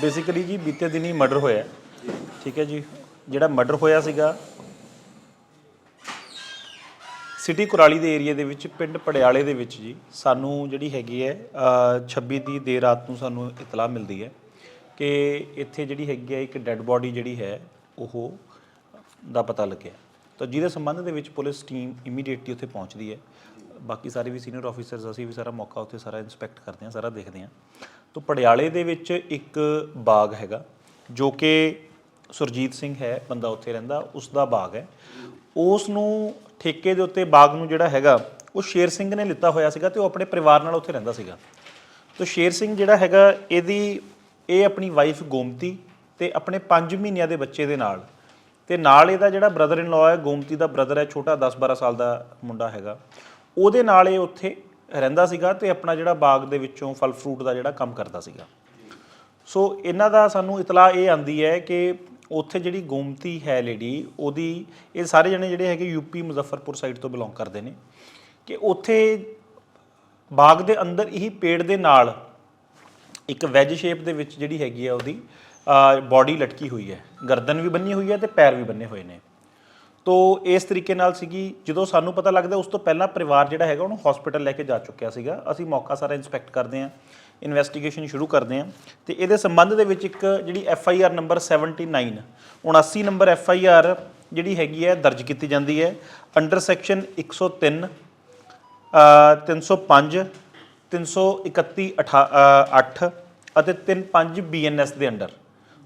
Basically ਜੀ ਬੀਤੇ ਦਿਨੀ ਮਰਡਰ ਹੋਇਆ। ਠੀਕ ਹੈ ਜੀ। ਜਿਹੜਾ ਮਰਡਰ ਹੋਇਆ ਸੀਗਾ ਸਿਟੀ ਕੁਰਾਲੀ ਦੇ ਏਰੀਆ ਦੇ ਵਿੱਚ ਪਿੰਡ ਪੜਿਆਲੇ ਦੇ ਵਿੱਚ ਜੀ ਸਾਨੂੰ ਜਿਹੜੀ ਹੈਗੀ ਹੈ ਅ, 26 ਦੀ ਦੇਰ ਰਾਤ ਨੂੰ ਸਾਨੂੰ ਇਤਲਾਹ ਮਿਲਦੀ ਹੈ ਕਿ ਇੱਥੇ ਜਿਹੜੀ ਹੈਗੀ ਹੈ ਇੱਕ ਡੈੱਡ ਬੋਡੀ ਜਿਹੜੀ ਹੈ ਉਹ ਦਾ ਪਤਾ ਲੱਗਿਆ। ਤਾਂ ਜਿਹਦੇ ਸੰਬੰਧ ਦੇ ਵਿੱਚ ਪੁਲਿਸ ਟੀਮ ਇਮੀਡੀਏਟਲੀ ਉੱਥੇ ਪਹੁੰਚਦੀ ਹੈ। ਬਾਕੀ ਸਾਰੇ ਵੀ ਸੀਨੀਅਰ ਆਫੀਸਰਸ ਅਸੀਂ ਵੀ ਸਾਰਾ ਮੌਕਾ ਉੱਥੇ ਸਾਰਾ ਇਨਸਪੈਕਟ ਕਰਦੇ ਹਾਂ, ਸਾਰਾ ਦੇਖਦੇ ਹਾਂ। ਤਾਂ ਪੜਿਆਲੇ ਦੇ ਵਿੱਚ ਇੱਕ ਬਾਗ ਹੈਗਾ, ਜੋ ਕਿ ਸੁਰਜੀਤ ਸਿੰਘ ਹੈ, ਬੰਦਾ ਉੱਥੇ ਰਹਿੰਦਾ ਉਸ ਦਾ ਬਾਗ ਹੈ। ਉਸ ਨੂੰ ਠੇਕੇ ਦੇ ਉੱਤੇ ਬਾਗ ਨੂੰ ਜਿਹੜਾ ਹੈਗਾ, ਉਹ ਸ਼ੇਰ ਸਿੰਘ ਨੇ ਲਿੱਤਾ ਹੋਇਆ ਸੀਗਾ ਤੇ ਉਹ ਆਪਣੇ ਪਰਿਵਾਰ ਨਾਲ ਉੱਥੇ ਰਹਿੰਦਾ ਸੀਗਾ। ਤਾਂ ਸ਼ੇਰ ਸਿੰਘ ਜਿਹੜਾ ਹੈਗਾ, ਇਹਦੀ, ਇਹ ਆਪਣੀ ਵਾਈਫ ਗੋਮਤੀ ਤੇ ਆਪਣੇ 5 ਮਹੀਨਿਆਂ ਦੇ ਬੱਚੇ ਦੇ ਨਾਲ ਤੇ ਨਾਲ ਇਹਦਾ ਜਿਹੜਾ ਬ੍ਰਦਰ ਇਨ ਲਾਅ ਹੈ, ਗੋਮਤੀ ਦਾ ਬ੍ਰਦਰ ਹੈ, ਛੋਟਾ 10-12 ਸਾਲ ਦਾ ਮੁੰਡਾ ਹੈਗਾ। ਉਹਦੇ ਨਾਲ ਇਹ ਉੱਥੇ ਰਹਿੰਦਾ ਸੀਗਾ ਤੇ ਆਪਣਾ ਜਿਹੜਾ ਬਾਗ ਦੇ ਵਿੱਚੋਂ ਫਲ ਫਰੂਟ ਦਾ ਜਿਹੜਾ ਕੰਮ ਕਰਦਾ ਸੀਗਾ। ਸੋ ਇਹਨਾਂ ਦਾ ਸਾਨੂੰ ਇਤਲਾਹ ਇਹ ਆਂਦੀ ਹੈ ਕਿ ਉੱਥੇ ਜਿਹੜੀ ਗੋਮਤੀ ਹੈ ਲੇਡੀ ਉਹਦੀ ਇਹ ਸਾਰੇ ਜਣੇ ਜਿਹੜੇ ਹੈਗੇ ਯੂਪੀ ਮੁਜ਼ੱਫਰਪੁਰ ਸਾਈਡ ਤੋਂ ਬਿਲੋਂਗ ਕਰਦੇ ਨੇ ਕਿ ਉੱਥੇ ਬਾਗ ਦੇ ਅੰਦਰ ਹੀ ਪੇੜ ਦੇ ਨਾਲ ਇੱਕ ਵੈਜ ਸ਼ੇਪ ਦੇ ਵਿੱਚ ਜਿਹੜੀ ਹੈਗੀ ਆ ਉਹਦੀ ਬਾਡੀ ਲਟਕੀ ਹੋਈ ਹੈ। ਗਰਦਨ ਵੀ ਬੰਨੀ ਹੋਈ ਹੈ ਤੇ ਪੈਰ ਵੀ ਬੰਨੇ ਹੋਏ ਨੇ। ਤੋ ਇਸ ਤਰੀਕੇ ਨਾਲ ਸੀਗੀ ਜਦੋਂ ਸਾਨੂੰ ਪਤਾ ਲੱਗਦਾ ਉਸ ਤੋਂ ਪਹਿਲਾਂ ਪਰਿਵਾਰ ਜਿਹੜਾ ਹੈਗਾ ਉਹਨੂੰ ਹਸਪੀਟਲ ਲੈ ਕੇ ਜਾ ਚੁੱਕਿਆ ਸੀਗਾ। ਅਸੀਂ ਮੌਕਾ ਸਾਰਾ ਇਨਸਪੈਕਟ ਕਰਦੇ ਹਾਂ ਇਨਵੈਸਟੀਗੇਸ਼ਨ ਸ਼ੁਰੂ ਕਰਦੇ ਹਾਂ ਤੇ ਇਹਦੇ ਸੰਬੰਧ ਦੇ ਵਿੱਚ ਇੱਕ ਜਿਹੜੀ F I R number 79 79 number F I R ਜਿਹੜੀ ਹੈਗੀ ਹੈ ਦਰਜ ਕੀਤੀ ਜਾਂਦੀ ਹੈ। ਅੰਡਰ ਸੈਕਸ਼ਨ 103 ਅ, 305 331 8 ਅਤੇ 35 ਬੀਐਨਐਸ ਦੇ ਅੰਡਰ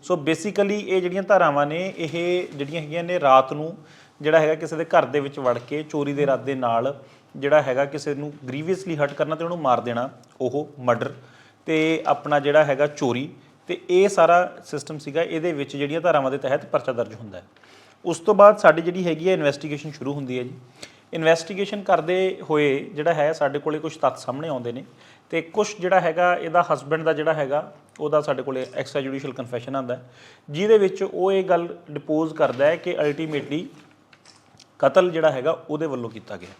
ਸੋ ਬੇਸਿਕਲੀ ਇਹ ਜਿਹੜੀਆਂ ਧਾਰਾਵਾਂ ਨੇ ਇਹ ਜਿਹੜੀਆਂ ਹੈਗੀਆਂ ਨੇ ਰਾਤ ਨੂੰ ਜਿਹੜਾ ਹੈਗਾ ਕਿਸੇ ਦੇ ਘਰ ਦੇ ਵਿੱਚ ਵੜ ਕੇ, ਚੋਰੀ ਦੇ ਇਰਾਦੇ ਨਾਲ ਜਿਹੜਾ ਹੈਗਾ ਕਿਸੇ ਨੂੰ ਗ੍ਰੀਵੀਅਸਲੀ ਹਰਟ ਕਰਨਾ ਤੇ ਉਹਨੂੰ ਮਾਰ ਦੇਣਾ, ਉਹ ਮਰਡਰ ਤੇ ਆਪਣਾ ਜਿਹੜਾ ਹੈਗਾ ਚੋਰੀ ਤੇ ਇਹ ਸਾਰਾ ਸਿਸਟਮ ਸੀਗਾ, ਇਹਦੇ ਵਿੱਚ ਜਿਹੜੀਆਂ ਧਾਰਾਵਾਂ ਦੇ ਤਹਿਤ ਪਰਚਾ ਦਰਜ ਹੁੰਦਾ ਹੈ। ਉਸ ਤੋਂ ਬਾਅਦ ਸਾਡੀ ਜਿਹੜੀ ਹੈਗੀ ਹੈ ਇਨਵੈਸਟੀਗੇਸ਼ਨ ਸ਼ੁਰੂ ਹੁੰਦੀ ਹੈ ਜੀ। ਇਨਵੈਸਟੀਗੇਸ਼ਨ ਕਰਦੇ ਹੋਏ ਜਿਹੜਾ ਹੈ ਸਾਡੇ ਕੋਲੇ ਕੁਝ ਤੱਥ ਸਾਹਮਣੇ ਆਉਂਦੇ ਨੇ ਤੇ ਕੁਝ ਜਿਹੜਾ ਹੈਗਾ ਇਹਦਾ ਹਸਬੰਡ ਦਾ ਜਿਹੜਾ ਹੈਗਾ, ਉਹਦਾ ਸਾਡੇ ਕੋਲੇ ਐਕਸਟਰਾ ਜੁਡੀਸ਼ੀਅਲ ਕਨਫੈਸ਼ਨ ਆਂਦਾ ਜਿਹਦੇ ਵਿੱਚ ਉਹ ਇਹ ਗੱਲ ਡਿਪੋਜ਼ ਕਰਦਾ ਹੈ ਕਿ ਅਲਟੀਮੇਟਲੀ ਕਤਲ ਜਿਹੜਾ ਹੈਗਾ ਉਹਦੇ ਵੱਲੋਂ ਕੀਤਾ ਗਿਆ।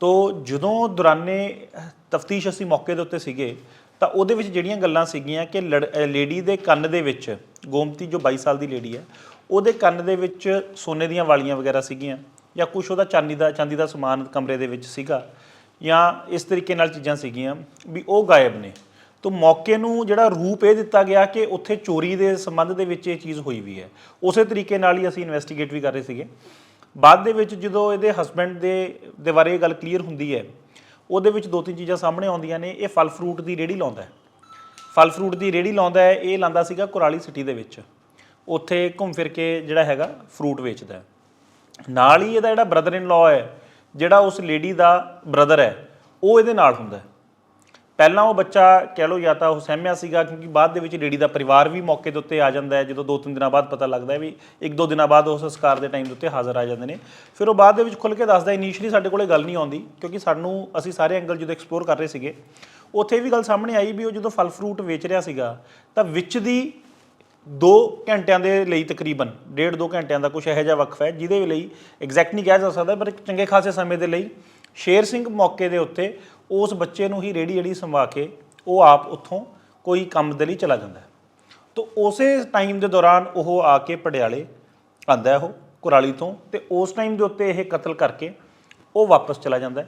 ਤੋ ਜਦੋਂ ਦੌਰਾਨੇ ਤਫਤੀਸ਼ ਅਸੀਂ ਮੌਕੇ ਦੇ ਉੱਤੇ ਸੀਗੇ, ਤਾਂ ਉਹਦੇ ਵਿੱਚ ਜਿਹੜੀਆਂ ਗੱਲਾਂ ਸੀਗੀਆਂ ਕਿ ਲੇਡੀ ਦੇ ਕੰਨ ਦੇ ਵਿੱਚ, ਗੋਮਤੀ ਜੋ 22 ਸਾਲ ਦੀ ਲੇਡੀ ਹੈ, ਉਹਦੇ ਕੰਨ ਦੇ ਵਿੱਚ ਸੋਨੇ ਦੀਆਂ ਵਾਲੀਆਂ ਵਗੈਰਾ ਸੀਗੀਆਂ ਜਾਂ ਕੁਝ ਉਹਦਾ ਚਾਂਦੀ ਦਾ ਚਾਂਦੀ ਦਾ ਸਮਾਨ ਕਮਰੇ ਦੇ ਵਿੱਚ ਸੀਗਾ ਜਾਂ ਇਸ ਤਰੀਕੇ ਨਾਲ ਚੀਜ਼ਾਂ ਸੀਗੀਆਂ ਵੀ ਉਹ ਗਾਇਬ ਨੇ। ਤੋ ਮੌਕੇ ਨੂੰ ਜਿਹੜਾ ਰੂਪ ਇਹ ਦਿੱਤਾ ਗਿਆ ਕਿ ਉੱਥੇ ਚੋਰੀ ਦੇ ਸੰਬੰਧ ਦੇ ਵਿੱਚ ਇਹ ਚੀਜ਼ ਹੋਈ ਵੀ ਹੈ। ਉਸੇ ਤਰੀਕੇ ਨਾਲ ਹੀ ਅਸੀਂ ਇਨਵੈਸਟੀਗੇਟ ਵੀ ਕਰ ਰਹੇ ਸੀਗੇ। ਬਾਅਦ ਦੇ ਵਿੱਚ ਜਦੋਂ ਇਹਦੇ ਹਸਬੰਡ ਦੇ ਦੇ ਬਾਰੇ ਇਹ ਗੱਲ ਕਲੀਅਰ ਹੁੰਦੀ ਹੈ, ਉਹਦੇ ਵਿੱਚ ਦੋ ਤਿੰਨ ਚੀਜ਼ਾਂ ਸਾਹਮਣੇ ਆਉਂਦੀਆਂ ਨੇ, ਇਹ ਫਲ ਫਰੂਟ ਦੀ ਰੇੜੀ ਲਾਉਂਦਾ ਹੈ। ਫਲ ਫਰੂਟ ਦੀ ਰੇੜੀ ਲਾਉਂਦਾ ਹੈ, ਇਹ ਲਾਂਦਾ ਸੀਗਾ ਕੁਰਾਲੀ ਸਿਟੀ ਦੇ ਵਿੱਚ। ਉੱਥੇ ਘੁੰਮ ਫਿਰ ਕੇ ਜਿਹੜਾ ਹੈਗਾ ਫਰੂਟ ਵੇਚਦਾ ਹੈ। ਨਾਲ ਹੀ ਇਹਦਾ ਜਿਹੜਾ ਬ੍ਰਦਰ ਇਨ ਲਾਅ ਹੈ, ਜਿਹੜਾ ਉਸ ਲੇਡੀ ਦਾ ਬ੍ਰਦਰ ਹੈ, ਉਹ ਇਹਦੇ ਨਾਲ ਹੁੰਦਾ ਹੈ। ਪਹਿਲਾਂ ਉਹ ਬੱਚਾ ਕਹਿ ਲਓ ਜਾਂ ਤਾਂ ਉਹ ਸਹਿਮਿਆ ਸੀਗਾ ਕਿਉਂਕਿ ਬਾਅਦ ਦੇ ਵਿੱਚ ਲੇਡੀ ਦਾ ਪਰਿਵਾਰ ਵੀ ਮੌਕੇ ਦੇ ਉੱਤੇ ਆ ਜਾਂਦਾ ਹੈ। ਜਦੋਂ ਦੋ ਤਿੰਨ ਦਿਨਾਂ ਬਾਅਦ ਪਤਾ ਲੱਗਦਾ ਹੈ ਵੀ ਇੱਕ ਦੋ ਦਿਨਾਂ ਬਾਅਦ ਉਹ ਸੰਸਕਾਰ ਦੇ ਟਾਈਮ ਦੇ ਉੱਤੇ ਹਾਜ਼ਰ ਆ ਜਾਂਦੇ ਨੇ। ਫਿਰ ਉਹ ਬਾਅਦ ਦੇ ਵਿੱਚ ਖੁੱਲ ਕੇ ਦੱਸਦਾ ਇਨੀਸ਼ੀਅਲੀ ਸਾਡੇ ਕੋਲੇ ਗੱਲ ਨਹੀਂ ਆਉਂਦੀ ਕਿਉਂਕਿ ਸਾਨੂੰ, ਅਸੀਂ ਸਾਰੇ ਐਂਗਲ ਜਦੋਂ ਐਕਸਪਲੋਰ ਕਰ ਰਹੇ ਸੀਗੇ, ਉੱਥੇ ਵੀ ਗੱਲ ਸਾਹਮਣੇ ਆਈ ਵੀ ਉਹ ਜਦੋਂ ਫਲ ਫਰੂਟ ਵੇਚ ਰਿਹਾ ਸੀਗਾ, ਤਾਂ ਵਿੱਚ ਦੀ 2 ਘੰਟਿਆਂ ਦੇ ਲਈ ਤਕਰੀਬਨ, ਡੇਢ 2 ਘੰਟਿਆਂ ਦਾ ਕੁਝ ਇਹੋ ਜਿਹਾ ਵਕਫਾ ਹੈ, ਜਿਹਦੇ ਲਈ ਐਗਜ਼ੈਕਟ ਨਹੀਂ ਕਿਹਾ ਜਾ ਸਕਦਾ, ਪਰ ਇੱਕ ਚੰਗੇ ਖਾਸੇ ਸਮੇਂ ਦੇ ਲਈ ਸ਼ੇਰ ਸਿੰਘ ਮੌਕੇ ਦੇ ਉੱਤੇ ਉਸ ਬੱਚੇ ਨੂੰ ਹੀ ਰੇੜੀ ਜਿਹੜੀ ਸੰਭਾ ਕੇ ਉਹ ਆਪ ਉੱਥੋਂ ਕੋਈ ਕੰਮ ਦੇ ਲਈ ਚਲਾ ਜਾਂਦਾ ਹੈ। ਤੋ ਉਸੇ ਟਾਈਮ ਦੇ ਦੌਰਾਨ ਉਹ ਆ ਕੇ ਪਟਿਆਲੇ ਆਂਦਾ ਉਹ ਕੁਰਾਲੀ ਤੋਂ ਤੇ ਉਸ ਟਾਈਮ ਦੇ ਉੱਤੇ ਇਹ ਕਤਲ ਕਰਕੇ ਉਹ ਵਾਪਸ ਚਲਾ ਜਾਂਦਾ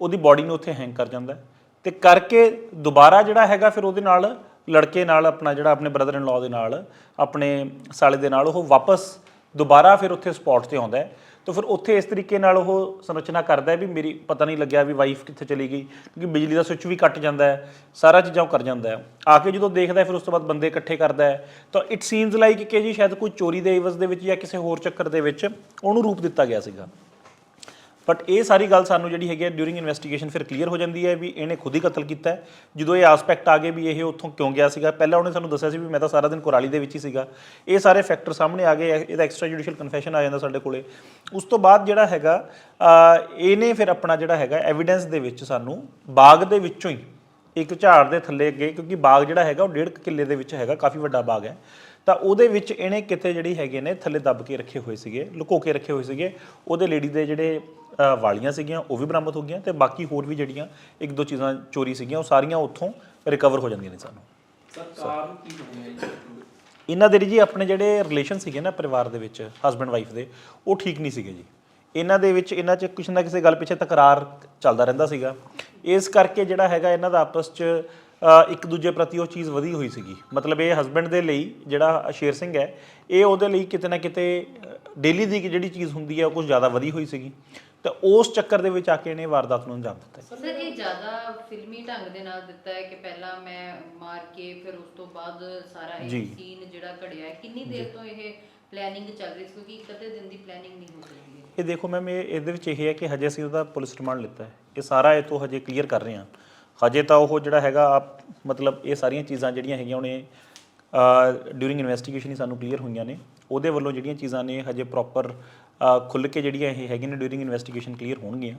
ਉਹਦੀ ਬਾਡੀ ਨੂੰ ਉੱਥੇ ਹੈਂਗ ਕਰ ਜਾਂਦਾ ਹੈ ਤੇ ਕਰਕੇ ਦੁਬਾਰਾ ਜਿਹੜਾ ਹੈਗਾ ਫਿਰ ਉਹਦੇ ਨਾਲ ਲੜਕੇ ਨਾਲ ਆਪਣਾ ਜਿਹੜਾ ਆਪਣੇ ਬ੍ਰਦਰ ਇਨ ਲਾਅ ਦੇ ਨਾਲ, ਆਪਣੇ ਸਾਲੇ ਦੇ ਨਾਲ ਉਹ ਵਾਪਸ ਦੁਬਾਰਾ ਫਿਰ ਉੱਥੇ ਸਪੌਟ ਤੇ ਆਉਂਦਾ ਹੈ। ਤਾਂ ਫਿਰ ਉੱਥੇ ਇਸ ਤਰੀਕੇ ਨਾਲ ਉਹ ਸੰਰਚਨਾ ਕਰਦਾ ਹੈ ਵੀ ਮੇਰੀ ਪਤਾ ਨਹੀਂ ਲੱਗਿਆ ਵੀ ਵਾਈਫ ਕਿੱਥੇ ਚਲੀ ਗਈ, ਕਿਉਂਕਿ ਬਿਜਲੀ ਦਾ ਸਵਿੱਚ ਵੀ ਕੱਟ ਜਾਂਦਾ ਹੈ, ਸਾਰਾ ਚੀਜ਼ਾਂ ਉਹ ਕਰ ਜਾਂਦਾ ਹੈ। ਆ ਕੇ ਜਦੋਂ ਦੇਖਦਾ ਹੈ, ਫਿਰ ਉਸ ਤੋਂ ਬਾਅਦ ਬੰਦੇ ਇਕੱਠੇ ਕਰਦਾ ਹੈ। ਤਾਂ ਇਟ ਸੀਨਸ ਲਾਈਕ ਕਿ ਜੀ ਸ਼ਾਇਦ ਕੋਈ ਚੋਰੀ ਦੇ ਇਵਜ਼ ਦੇ ਵਿੱਚ ਜਾਂ ਕਿਸੇ ਹੋਰ ਚੱਕਰ ਦੇ ਵਿੱਚ ਉਹਨੂੰ ਰੂਪ ਦਿੱਤਾ ਗਿਆ ਸੀਗਾ। ਬਟ ਇਹ ਸਾਰੀ ਗੱਲ ਸਾਨੂੰ ਜਿਹੜੀ ਹੈਗੀ ਹੈ ਡਿਊਰਿੰਗ ਇਨਵੈਸਟੀਗੇਸ਼ਨ ਫਿਰ ਕਲੀਅਰ ਹੋ ਜਾਂਦੀ ਹੈ ਵੀ ਇਹਨੇ ਖੁਦ ਹੀ ਕਤਲ ਕੀਤਾ ਹੈ। ਜਦੋਂ ਇਹ ਆਸਪੈਕਟ ਆ ਗਏ ਵੀ ਇਹ ਉੱਥੋਂ ਕਿਉਂ ਗਿਆ ਸੀਗਾ, ਪਹਿਲਾਂ ਉਹਨੇ ਸਾਨੂੰ ਦੱਸਿਆ ਸੀ ਵੀ ਮੈਂ ਤਾਂ ਸਾਰਾ ਦਿਨ ਕੁਰਾਲੀ ਦੇ ਵਿੱਚ ਹੀ ਸੀਗਾ। ਇਹ ਸਾਰੇ ਫੈਕਟਰ ਸਾਹਮਣੇ ਆ ਗਏ, ਇਹਦਾ ਐਕਸਟਰਾ ਜੁਡੀਸ਼ੀਅਲ ਕਨਫੈਸ਼ਨ ਆ ਜਾਂਦਾ ਸਾਡੇ ਕੋਲੇ। ਉਸ ਤੋਂ ਬਾਅਦ ਜਿਹੜਾ ਹੈਗਾ ਇਹਨੇ ਫਿਰ ਆਪਣਾ ਜਿਹੜਾ ਹੈਗਾ ਐਵੀਡੈਂਸ ਦੇ ਵਿੱਚ ਸਾਨੂੰ ਬਾਗ ਦੇ ਵਿੱਚੋਂ ਹੀ ਇੱਕ ਝਾੜ ਦੇ ਥੱਲੇ ਅੱਗੇ ਕਿਉਂਕਿ ਬਾਗ ਜਿਹੜਾ ਹੈਗਾ ਉਹ ਡੇਢ ਕੁ ਕਿੱਲੇ ਦੇ ਵਿੱਚ ਹੈਗਾ ਕਾਫੀ ਵੱਡਾ ਬਾਗ ਹੈ। ਤਾਂ ਉਹਦੇ ਵਿੱਚ ਇਹਨੇ ਕਿਤੇ ਜਿਹੜੀ ਹੈਗੇ ਨੇ ਥੱਲੇ ਦੱਬ ਕੇ ਰੱਖੇ ਹੋਏ ਸੀਗੇ ਲੁਕੋ ਕੇ ਰੱਖੇ ਹੋਏ ਸੀਗੇ। ਉਹਦੇ ਲੇਡੀ ਦੇ ਜਿਹੜੇ ਵਾਲੀਆਂ ਸੀਗੀਆਂ ਉਹ ਵੀ ਬਰਾਮਦ ਹੋ ਗਈਆਂ ਤੇ ਬਾਕੀ ਹੋਰ ਵੀ ਜਿਹੜੀਆਂ ਇੱਕ ਦੋ ਚੀਜ਼ਾਂ ਚੋਰੀ ਸੀਗੀਆਂ ਉਹ ਸਾਰੀਆਂ ਉੱਥੋਂ ਰਿਕਵਰ ਹੋ ਜਾਂਦੀਆਂ ਨੇ ਸਾਨੂੰ। ਕੀ ਇਹਨਾਂ ਦੇ ਜੀ ਆਪਣੇ ਜਿਹੜੇ ਰਿਲੇਸ਼ਨ ਸੀਗੇ ਨਾ ਪਰਿਵਾਰ ਦੇ ਵਿੱਚ ਹਸਬੰਡ ਵਾਈਫ ਦੇ ਉਹ ਠੀਕ ਨਹੀਂ ਸੀਗੇ ਜੀ। ਇਹਨਾਂ ਦੇ ਵਿੱਚ ਇਹਨਾਂ 'ਚ ਕੁਛ ਨਾ ਕਿਸੇ ਗੱਲ ਪਿੱਛੇ ਤਕਰਾਰ ਚੱਲਦਾ ਰਹਿੰਦਾ ਸੀਗਾ। ਇਸ ਕਰਕੇ ਜਿਹੜਾ ਹੈਗਾ ਇਹਨਾਂ ਦਾ ਆਪਸ 'ਚ ਇੱਕ ਦੂਜੇ ਪ੍ਰਤੀ ਉਹ ਚੀਜ਼ ਵਧੀ ਹੋਈ ਸੀਗੀ। ਮਤਲਬ ਇਹ ਹਸਬੰਡ ਦੇ ਲਈ ਜਿਹੜਾ ਸ਼ੇਰ ਸਿੰਘ ਹੈ ਇਹ ਉਹਦੇ ਲਈ ਕਿਤੇ ਨਾ ਕਿਤੇ ਡੇਲੀ ਦੀ ਜਿਹੜੀ ਚੀਜ਼ ਹੁੰਦੀ ਹੈ ਉਹ ਕੁਝ ਜ਼ਿਆਦਾ ਵਧੀ ਹੋਈ ਸੀਗੀ। ਤਾਂ ਉਸ ਚੱਕਰ ਦੇ ਵਿੱਚ ਆ ਕੇ ਇਹਨੇ ਵਾਰਦਾਤ ਨੂੰ ਅੰਜਾਮ ਦਿੱਤਾ ਸਰ ਇਹ ਜ਼ਿਆਦਾ ਫਿਲਮੀ ਢੰਗ ਦੇ ਨਾਲ ਦਿੱਤਾ ਹੈ ਕਿ ਪਹਿਲਾਂ ਮੈਂ ਮਾਰ ਕੇ ਫਿਰ ਉਸ ਤੋਂ ਬਾਅਦ ਸਾਰਾ ਇਹ। ਸੀਨ ਜਿਹੜਾ ਘੜਿਆ ਹੈ ਕਿੰਨੀ ਦੇਰ ਤੋਂ ਇਹ ਪਲੈਨਿੰਗ ਚੱਲ ਰਹੀ ਸੀ? ਕਿਉਂਕਿ ਇੱਕ ਅੱਧੇ ਦਿਨ ਦੀ ਪਲੈਨਿੰਗ ਨਹੀਂ ਹੋ ਸਕਦੀ ਹੈ। ਇਹ ਦੇਖੋ ਮੈਮ ਇਹ ਇਹਦੇ ਵਿੱਚ ਇਹ ਹੈ ਕਿ ਹਜੇ ਅਸੀਂ ਉਹਦਾ ਪੁਲਿਸ ਰਿਮਾਂਡ ਲਿੱਤਾ ਹੈ। ਇਹ ਸਾਰਾ ਇਹ ਤੋਂ ਹਜੇ ਕਲੀਅਰ ਕਰ ਰਹੇ ਹਾਂ। ਹਜੇ ਤਾਂ ਉਹ ਜਿਹੜਾ ਹੈਗਾ, ਆਪ ਮਤਲਬ ਇਹ ਸਾਰੀਆਂ ਚੀਜ਼ਾਂ ਜਿਹੜੀਆਂ ਹੈਗੀਆਂ ਉਹਨੇ ਡਿਊਰਿੰਗ ਇਨਵੈਸਟੀਗੇਸ਼ਨ ਹੀ ਸਾਨੂੰ ਕਲੀਅਰ ਹੋਈਆਂ ਨੇ। ਉਹਦੇ ਵੱਲੋਂ ਜਿਹੜੀਆਂ ਚੀਜ਼ਾਂ ਨੇ ਹਜੇ ਪ੍ਰੋਪਰ ਖੁੱਲ ਕੇ ਜਿਹੜੀਆਂ ਇਹ ਹੈਗੀਆਂ ਨੇ ਡਿਊਰਿੰਗ ਇਨਵੈਸਟੀਗੇਸ਼ਨ ਕਲੀਅਰ ਹੋਣਗੀਆਂ।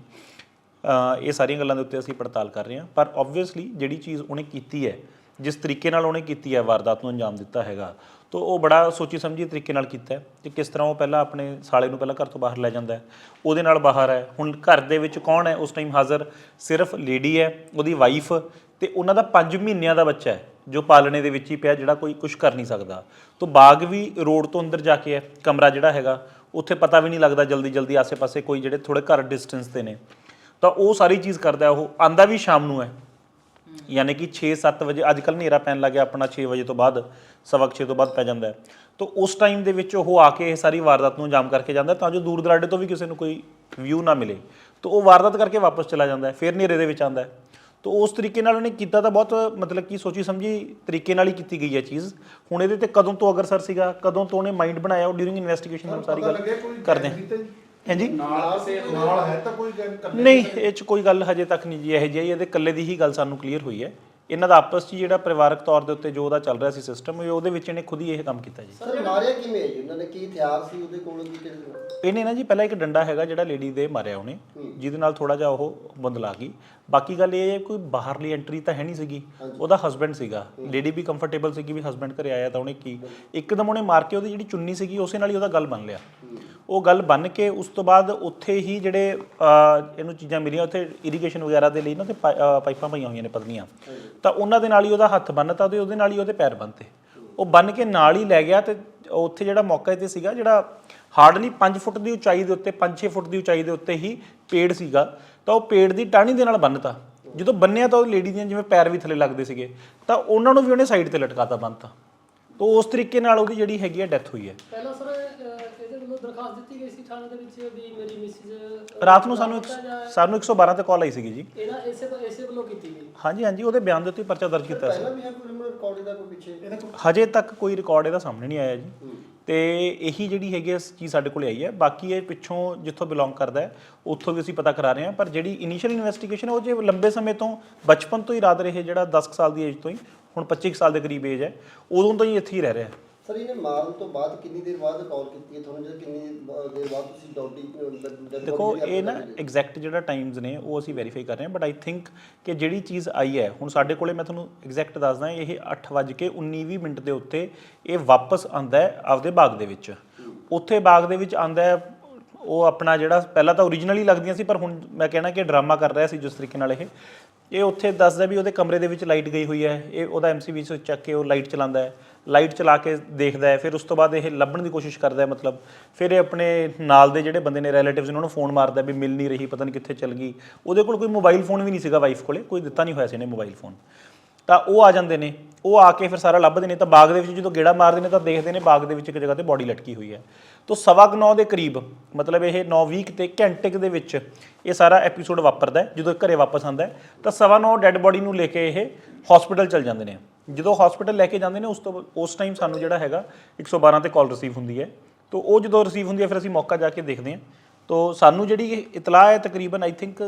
ਇਹ ਸਾਰੀਆਂ ਗੱਲਾਂ ਦੇ ਉੱਤੇ ਅਸੀਂ ਪੜਤਾਲ ਕਰ ਰਹੇ ਹਾਂ। ਪਰ ਆਬਵੀਅਸਲੀ ਜਿਹੜੀ ਚੀਜ਼ ਉਹਨੇ ਕੀਤੀ ਹੈ, ਜਿਸ ਤਰੀਕੇ ਨਾਲ ਉਹਨੇ ਕੀਤੀ ਹੈ ਵਾਰਦਾਤ ਨੂੰ ਅੰਜਾਮ ਦਿੱਤਾ ਹੈਗਾ ਤਾਂ ਉਹ ਬੜਾ ਸੋਚੀ ਸਮਝੀ ਤਰੀਕੇ ਨਾਲ ਕੀਤਾ ਹੈ ਕਿ ਕਿਸ ਤਰ੍ਹਾਂ ਉਹ ਪਹਿਲਾਂ ਆਪਣੇ ਸਾਲੇ ਨੂੰ ਪਹਿਲਾਂ ਘਰ ਤੋਂ ਬਾਹਰ ਲੈ ਜਾਂਦਾ ਹੈ। ਉਹਦੇ ਨਾਲ ਬਾਹਰ ਹੈ। ਹੁਣ ਘਰ ਦੇ ਵਿੱਚ ਕੌਣ ਹੈ? ਉਸ ਟਾਈਮ ਹਾਜ਼ਰ ਸਿਰਫ ਲੇਡੀ ਹੈ, ਉਹਦੀ ਵਾਈਫ ਤੇ ਉਹਨਾਂ ਦਾ 5 ਮਹੀਨਿਆਂ ਦਾ ਬੱਚਾ ਹੈ, ਜੋ ਪਾਲਣੇ ਦੇ ਵਿੱਚ ਹੀ ਪਿਆ, ਜਿਹੜਾ ਕੋਈ ਕੁਝ ਕਰ ਨਹੀਂ ਸਕਦਾ। ਤੋਂ ਬਾਗ ਵੀ ਰੋਡ ਤੋਂ ਅੰਦਰ ਜਾ ਕੇ ਹੈ, ਕਮਰਾ ਜਿਹੜਾ ਹੈਗਾ, ਉੱਥੇ ਪਤਾ ਵੀ ਨਹੀਂ ਲੱਗਦਾ ਜਲਦੀ ਜਲਦੀ ਆਸੇ-ਪਾਸੇ ਕੋਈ ਜਿਹੜੇ ਥੋੜੇ ਘਰ ਡਿਸਟੈਂਸ ਤੇ ਨੇ। ਤਾਂ ਉਹ ਸਾਰੀ ਚੀਜ਼ ਕਰਦਾ ਉਹ ਆਂਦਾ ਵੀ ਸ਼ਾਮ ਨੂੰ ਹੈ। ਯਾਨੀ ਕਿ 6-7 ਵਜੇ ਅੱਜ ਕੱਲ ਹਨੇਰਾ ਪੈਣ ਲੱਗਿਆ ਆਪਣਾ 6 ਵਜੇ ਤੋਂ ਬਾਅਦ ਸਵਾ ਕੁ ਛੇ ਤੋਂ ਬਾਅਦ ਪੈ ਜਾਂਦਾ ਹੈ। ਤਾਂ ਉਸ ਟਾਈਮ ਦੇ ਵਿੱਚ ਉਹ ਆ ਕੇ ਇਹ ਸਾਰੀ ਵਾਰਦਾਤ ਨੂੰ ਅੰਜਾਮ ਕਰਕੇ ਜਾਂਦਾ ਤਾਂ ਜੋ ਦੂਰ ਦਰਾਡੇ ਤੋਂ ਵੀ ਕਿਸੇ ਨੂੰ ਕੋਈ ਵਿਊ ਨਾ ਮਿਲੇ। ਤਾਂ ਉਹ ਵਾਰਦਾਤ ਕਰਕੇ ਵਾਪਸ ਚਲਾ ਜਾਂਦਾ ਹੈ ਫਿਰ ਹਨੇਰੇ ਦੇ ਵਿੱਚ ਆਂਦਾ ਹੈ। ਤਾਂ ਉਸ ਤਰੀਕੇ ਨਾਲ ਉਹਨੇ ਕੀਤਾ ਤਾਂ ਬਹੁਤ ਮਤਲਬ ਕਿ ਸੋਚੀ ਸਮਝੀ ਤਰੀਕੇ ਨਾਲ ਹੀ ਕੀਤੀ ਗਈ ਹੈ ਚੀਜ਼। ਹੁਣ ਇਹਦੇ ਤੇ ਕਦੋਂ ਤੋਂ ਅਗਰਸਰ ਸੀਗਾ ਕਦੋਂ ਤੋਂ ਉਹਨੇ ਮਾਈਂਡ ਬਣਾਇਆ ਉਹ ਡਿਊਰਿੰਗ ਇਨਵੈਸਟੀਗੇਸ਼ਨ ਨੂੰ ਸਾਰੀ ਗੱਲ ਕਰਦੇ ਹਾਂ। ਹਾਂਜੀ? ਨਾਲ ਨਾਲ ਹੈ ਤਾਂ ਕੋਈ ਗੱਲ ਨਹੀਂ ਇਹ ਚ ਕੋਈ ਗੱਲ ਹਜੇ ਤੱਕ ਨਹੀਂ ਜੀ ਇਹ ਜਿਹੀ ਇਹਦੇ ਇਕੱਲੇ ਦੀ ਹੀ ਗੱਲ ਸਾਨੂੰ ਕਲੀਅਰ ਹੋਈ ਹੈ। ਇਹਨਾਂ ਦਾ ਆਪਸ 'ਚ ਜਿਹੜਾ ਪਰਿਵਾਰਕ ਤੌਰ ਦੇ ਉੱਤੇ ਜੋ ਉਹਦਾ ਚੱਲ ਰਿਹਾ ਸੀ ਸਿਸਟਮ ਉਹਦੇ ਵਿੱਚ ਇਹਨੇ ਖੁਦ ਹੀ ਇਹ ਕੰਮ ਕੀਤਾ ਜੀ। ਸਰ ਮਾਰਿਆ ਕਿਵੇਂ ਹੈ ਜੀ? ਉਹਨਾਂ ਨੇ ਕੀ ਹਥਿਆਰ ਸੀ ਉਹਦੇ ਕੋਲ ਕੀ ਕਿਹੜੇ ਇਹਨੇ ਨਾ ਜੀ ਪਹਿਲਾਂ ਇੱਕ ਡੰਡਾ ਹੈਗਾ ਜਿਹੜਾ ਲੇਡੀ ਦੇ ਮਾਰਿਆ ਉਹਨੇ ਜਿਹਦੇ ਨਾਲ ਥੋੜਾ ਜਿਹਾ ਉਹ ਬੰਦਲਾ ਗਈ। ਬਾਕੀ ਗੱਲ ਇਹ ਹੈ ਕੋਈ ਬਾਹਰਲੀ ਐਂਟਰੀ ਤਾਂ ਹੈ ਨਹੀਂ ਸੀਗੀ। ਉਹਦਾ ਹਸਬੰਡ ਸੀਗਾ। ਲੇਡੀ ਵੀ ਕੰਫਰਟੇਬਲ ਸੀਗੀ ਵੀ ਹਸਬੰਡ ਘਰੇ ਆਇਆ ਤਾਂ ਉਹਨੇ ਕੀ ਇੱਕਦਮ ਉਹਨੇ ਮਾਰ ਕੇ ਉਹਦੀ ਜਿਹੜੀ ਚੁੰਨੀ ਸੀਗੀ ਉਸੇ ਨਾਲ ਹੀ ਉਹਦਾ ਗੱਲ ਬਣ ਲਿਆ। ਉਹ ਗੱਲ ਬਣ ਕੇ ਉਸ ਤੋਂ ਬਾਅਦ ਉੱਥੇ ਹੀ ਜਿਹੜੇ ਇਹਨੂੰ ਚੀਜ਼ਾਂ ਮਿਲੀਆਂ, ਉੱਥੇ ਇਰੀਗੇਸ਼ਨ ਵਗੈਰਾ ਦੇ ਲਈ ਨਾ ਤੇ ਪਾਈਪਾਂ ਪਈਆਂ ਹੋਈਆਂ ਨੇ ਪਤਲੀਆਂ ਤਾਂ ਉਹਨਾਂ ਦੇ ਨਾਲ ਹੀ ਉਹਦਾ ਹੱਥ ਬੰਨਤਾ ਤੇ ਉਹਦੇ ਨਾਲ ਹੀ ਉਹਦੇ ਪੈਰ ਬੰਨਤੇ। ਉਹ ਬੰਨ ਕੇ ਨਾਲ ਹੀ ਲੈ ਗਿਆ ਤੇ ਉੱਥੇ ਜਿਹੜਾ ਮੌਕੇ ਤੇ ਸੀਗਾ, ਜਿਹੜਾ ਹਾਰਡਲੀ 5 ਫੁੱਟ ਦੀ ਉਚਾਈ ਦੇ ਉੱਤੇ 5-6 ਫੁੱਟ ਦੀ ਉਚਾਈ ਦੇ ਉੱਤੇ ਹੀ ਪੇੜ ਸੀਗਾ, ਤਾਂ ਉਹ ਪੇੜ ਦੀ ਟਾਹਣੀ ਦੇ ਨਾਲ ਬੰਨਤਾ। ਜਦੋਂ ਬੰਨਿਆ ਤਾਂ ਉਹ ਲੇਡੀ ਦੀਆਂ ਜਿਵੇਂ ਪੈਰ ਵੀ ਥੱਲੇ ਲੱਗਦੇ ਸੀਗੇ, ਤਾਂ ਉਹਨਾਂ ਨੂੰ ਵੀ ਉਹਨੇ ਸਾਈਡ ਤੇ ਲਟਕਾਤਾ ਬੰਨਤਾ। ਤਾਂ ਉਸ ਤਰੀਕੇ ਨਾਲ ਉਹਦੀ ਜਿਹੜੀ ਹੈਗੀ ਹੈ ਡੈਥ ਹੋਈ ਹੈ। ਪਹਿਲਾਂ ਸਰ ਦਰਖਾਸਤ ਦਿੱਤੀ ਗਈ ਸੀ ਥਾਣੇ ਦੇ ਵਿੱਚ ਵੀ ਮੇਰੀ ਮਿਸਿਸ ਰਾਤ ਨੂੰ ਸਾਨੂੰ ਇੱਕ- ਸਾਨੂੰ 112 ਤੇ ਕਾਲ ਆਈ ਸੀਗੀ ਜੀ। ਇਹਨਾਂ ਇਸੇ ਤੋਂ ਇਸੇ ਵੱਲੋਂ ਕੀਤੀ ਗਈ। ਹਾਂਜੀ ਹਾਂਜੀ ਉਹਦੇ ਬਿਆਨ ਦੇ ਉੱਤੇ ਪਰਚਾ ਦਰਜ ਕੀਤਾ ਸੀ। ਪਹਿਲਾਂ ਵੀ ਹੈ ਕੋਈ ਰਿਕਾਰਡ ਦਾ ਕੋਈ ਪਿੱਛੇ ਹਜੇ ਤੱਕ ਕੋਈ ਰਿਕਾਰਡ ਇਹਦਾ ਸਾਹਮਣੇ ਨਹੀਂ ਆਇਆ ਜੀ। ਤੇ ਇਹੀ ਜਿਹੜੀ ਹੈਗੀ ਹੈ ਚੀਜ਼ ਸਾਡੇ ਕੋਲ ਆਈ ਹੈ। ਬਾਕੀ ਇਹ ਪਿੱਛੋਂ ਜਿੱਥੋਂ ਬਿਲੋਂਗ ਕਰਦਾ ਹੈ ਉੱਥੋਂ ਵੀ ਅਸੀਂ ਪਤਾ ਕਰਾ ਰਹੇ ਹਾਂ। ਪਰ ਜਿਹੜੀ ਇਨੀਸ਼ੀਅਲ ਇਨਵੈਸਟੀਗੇਸ਼ਨ ਉਹ ਜੇ ਲੰਬੇ ਸਮੇਂ ਤੋਂ ਬਚਪਨ ਤੋਂ ਹੀ ਇਰਾਦ ਰਹੇ ਜਿਹੜਾ 10 ਕੁ ਸਾਲ ਦੀ ਏਜ ਤੋਂ ਹੀ ਹੁਣ 25 ਕੁ ਸਾਲ ਦੇ ਕਰੀਬ ਏਜ ਹੈ ਉਦੋਂ ਤੋਂ ਹੀ ਇੱਥੇ ਹੀ ਰਹਿ ਰਿਹਾ ਹੈ। ਸਰ ਇਹਨੇ ਮਾਰਨ ਤੋਂ ਬਾਅਦ ਕਿੰਨੀ ਦੇਰ ਬਾਅਦ ਕਾਲ ਕੀਤੀ ਹੈ? ਤੁਹਾਨੂੰ ਜਦ ਕਿੰਨੀ ਦੇਰ ਬਾਅਦ ਤੁਸੀਂ ਡਾਊਟੀ ਦੇਖੋ ਇਹ ਨਾ ਐਗਜ਼ੈਕਟ ਜਿਹੜਾ ਟਾਈਮਸ ਨੇ ਉਹ ਅਸੀਂ ਵੈਰੀਫਾਈ ਕਰ ਰਹੇ ਹਾਂ ਬਟ ਆਈ ਥਿੰਕ ਕਿ ਜਿਹੜੀ ਚੀਜ਼ ਆਈ ਹੈ ਹੁਣ ਸਾਡੇ ਕੋਲੇ ਮੈਂ ਤੁਹਾਨੂੰ ਐਗਜ਼ੈਕਟ ਦੱਸਦਾ ਇਹ 8:19 ਮਿੰਟ ਦੇ ਉੱਤੇ ਇਹ ਵਾਪਸ ਆਂਦਾ ਹੈ ਆਪਦੇ ਬਾਗ ਦੇ ਵਿੱਚ। ਉੱਥੇ ਬਾਗ ਦੇ ਵਿੱਚ ਆਂਦਾ ਹੈ ਉਹ ਆਪਣਾ ਜਿਹੜਾ ਪਹਿਲਾਂ ਤਾਂ ਓਰੀਜਨਲੀ ਲੱਗਦੀਆਂ ਸੀ ਪਰ ਹੁਣ ਮੈਂ ਕਹਿਣਾ ਕਿ ਡਰਾਮਾ ਕਰ ਰਿਹਾ ਸੀ ਜਿਸ ਤਰੀਕੇ ਨਾਲ ਇਹ। ਇਹ ਉੱਥੇ ਦੱਸਦਾ ਵੀ ਉਹਦੇ ਕਮਰੇ ਦੇ ਵਿੱਚ ਲਾਈਟ ਗਈ ਹੋਈ ਹੈ ਇਹ ਉਹਦਾ ਐਮਸੀਬੀ ਤੋਂ ਚੱਕ ਕੇ ਉਹ ਲਾਈਟ ਚਲਾਉਂਦਾ ਹੈ। ਲਾਈਟ ਚਲਾ ਕੇ ਦੇਖਦਾ ਹੈ, ਫਿਰ ਉਸ ਤੋਂ ਬਾਅਦ ਇਹ ਲੱਭਣ ਦੀ ਕੋਸ਼ਿਸ਼ ਕਰਦਾ ਹੈ, ਮਤਲਬ ਫਿਰ ਇਹ ਆਪਣੇ ਨਾਲ ਦੇ ਜਿਹੜੇ ਬੰਦੇ ਨੇ ਰਿਲੇਟਿਵਸ ਉਹਨਾਂ ਨੂੰ ਫੋਨ ਮਾਰਦਾ ਵੀ ਮਿਲ ਨਹੀਂ ਰਹੀ, ਪਤਾ ਨਹੀਂ ਕਿੱਥੇ ਚਲ ਗਈ। ਉਹਦੇ ਕੋਲ ਕੋਈ ਮੋਬਾਈਲ ਫੋਨ ਵੀ ਨਹੀਂ ਸੀਗਾ ਵਾਈਫ ਕੋਲੇ, ਕੋਈ ਦਿੱਤਾ ਨਹੀਂ ਹੋਇਆ ਸੀ ਇਹਨੇ ਮੋਬਾਈਲ ਫੋਨ ਤਾਂ ਉਹ ਆ ਜਾਂਦੇ ਨੇ, ਉਹ ਆ ਕੇ ਫਿਰ ਸਾਰਾ ਲੱਭਦੇ ਨੇ, ਤਾਂ ਬਾਗ ਦੇ ਵਿੱਚ ਜਦੋਂ ਗੇੜਾ ਮਾਰਦੇ ਨੇ ਤਾਂ ਦੇਖਦੇ ਨੇ ਬਾਗ ਦੇ ਵਿੱਚ ਇੱਕ ਜਗ੍ਹਾ ਤੇ ਬੋਡੀ ਲਟਕੀ ਹੋਈ ਹੈ। ਤੋਂ ਸਵਾ ਕੁ ਨੌ ਦੇ ਕਰੀਬ, ਮਤਲਬ ਇਹ 9 ਵੀਕ ਤੇ ਘੰਟੇ ਕੁ ਦੇ ਵਿੱਚ ਇਹ ਸਾਰਾ ਐਪੀਸੋਡ ਵਾਪਰਦਾ ਹੈ, ਜਦੋਂ ਇਹ ਘਰੇ ਵਾਪਸ ਆਉਂਦਾ ਹੈ, ਤਾਂ ਸਵਾ ਨੌ ਡੈੱਡ ਬੋਡੀ ਨੂੰ ਲੈ ਕੇ ਇਹ ਹਸਪੀਟਲ ਚਲ ਜਾਂਦੇ ਨੇ। ਜਦੋਂ ਹਸਪੀਟਲ ਲੈ ਕੇ ਜਾਂਦੇ ਨੇ, ਉਸ ਤੋਂ, ਉਸ ਟਾਈਮ ਸਾਨੂੰ ਜਿਹੜਾ ਹੈਗਾ 112 ਤੇ ਕਾਲ ਰਿਸੀਵ ਹੁੰਦੀ ਹੈ। ਤੋਂ ਉਹ ਜਦੋਂ ਰਿਸੀਵ ਹੁੰਦੀ ਹੈ, ਫਿਰ ਅਸੀਂ ਮੌਕਾ ਜਾ ਕੇ ਦੇਖਦੇ ਹਾਂ। ਤੋਂ ਸਾਨੂੰ ਜਿਹੜੀ ਇਤਲਾਹ ਹੈ ਤਕਰੀਬਨ ਆਈ ਥਿੰਕ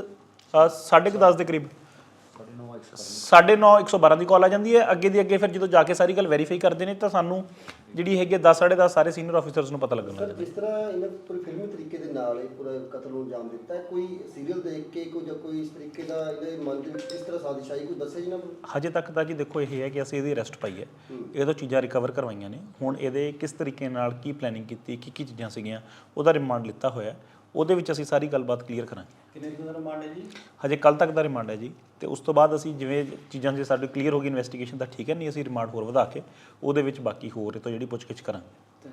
10:30 ਦੇ ਕਰੀਬ ਸਾਢੇ ਨੌ 112 ਦੀ ਕਾਲ ਆ ਜਾਂਦੀ ਹੈ। ਅੱਗੇ ਦੀ ਅੱਗੇ ਫਿਰ ਜਦੋਂ ਜਾ ਕੇ ਸਾਰੀ ਗੱਲ ਵੈਰੀਫਾਈ ਕਰਦੇ ਨੇ ਤਾਂ ਸਾਨੂੰ ਜਿਹੜੀ ਹੈਗੀ 10 10:30 ਸਾਰੇ ਸੀਨੀਅਰ ਆਫੀਸਰਸ ਨੂੰ ਪਤਾ ਲੱਗਣ ਲੱਗ ਸਰ ਜਾਂਦਾ। ਜਿਸ ਤਰ੍ਹਾਂ ਇਹਨੇ ਪੂਰੇ ਫਿਲਮੀ ਤਰੀਕੇ ਦੇ ਨਾਲ ਇਹ ਪੂਰਾ ਕਤਲ ਨੂੰ ਅੰਜਾਮ ਦਿੱਤਾ ਹੈ ਕੋਈ ਸੀਰੀਅਲ ਦੇਖ ਕੇ ਕੋਈ ਜਾਂ ਕੋਈ ਇਸ ਤਰੀਕੇ ਦਾ ਇਹਦੇ ਮਨ ਦੇ ਵਿੱਚ ਕਿਸ ਤਰ੍ਹਾਂ ਸਾਜ਼ਿਸ਼ ਆਈ ਕੋਈ ਦੱਸੇ ਜੀ ਨਾ? ਹਜੇ ਤੱਕ ਤਾਂ ਜੀ ਦੇਖੋ ਇਹ ਹੈ ਕਿ ਅਸੀਂ ਇਹਦੀ ਅਰੈਸਟ ਪਾਈ ਹੈ। ਇਹ ਤੋਂ ਚੀਜ਼ਾਂ ਰਿਕਵਰ ਕਰਵਾਈਆਂ ਨੇ। ਹੁਣ ਇਹਦੇ ਕਿਸ ਤਰੀਕੇ ਨਾਲ ਕੀ ਪਲੈਨਿੰਗ ਕੀਤੀ ਕੀ ਕੀ ਚੀਜ਼ਾਂ ਸੀਗੀਆਂ ਉਹਦਾ ਰਿਮਾਂਡ ਲਿੱਤਾ ਹੋਇਆ ਹੈ। ਉਹਦੇ ਵਿੱਚ ਅਸੀਂ ਸਾਰੀ ਗੱਲਬਾਤ ਕਲੀਅਰ ਕਰਾਂਗੇ। ਕਿੰਨੇ ਦਿਨ ਦਾ ਰਿਮਾਂਡ ਹੈ ਜੀ? ਹਜੇ ਕੱਲ ਤੱਕ ਦਾ ਰਿਮਾਂਡ ਹੈ ਜੀ। ਤੇ ਉਸ ਤੋਂ ਬਾਅਦ ਅਸੀਂ ਜਿਵੇਂ ਚੀਜ਼ਾਂ ਜੇ ਸਾਡੇ ਕਲੀਅਰ ਹੋ ਗਈ ਇਨਵੈਸਟੀਗੇਸ਼ਨ ਤਾਂ ਠੀਕ ਹੈ ਨਹੀਂ ਅਸੀਂ ਰਿਮਾਂਡ ਹੋਰ ਵਧਾ ਕੇ ਉਹਦੇ ਵਿੱਚ ਬਾਕੀ ਹੋਰ ਇਹ ਤੋਂ ਜਿਹੜੀ ਪੁੱਛਗਿੱਛ ਕਰਾਂਗੇ।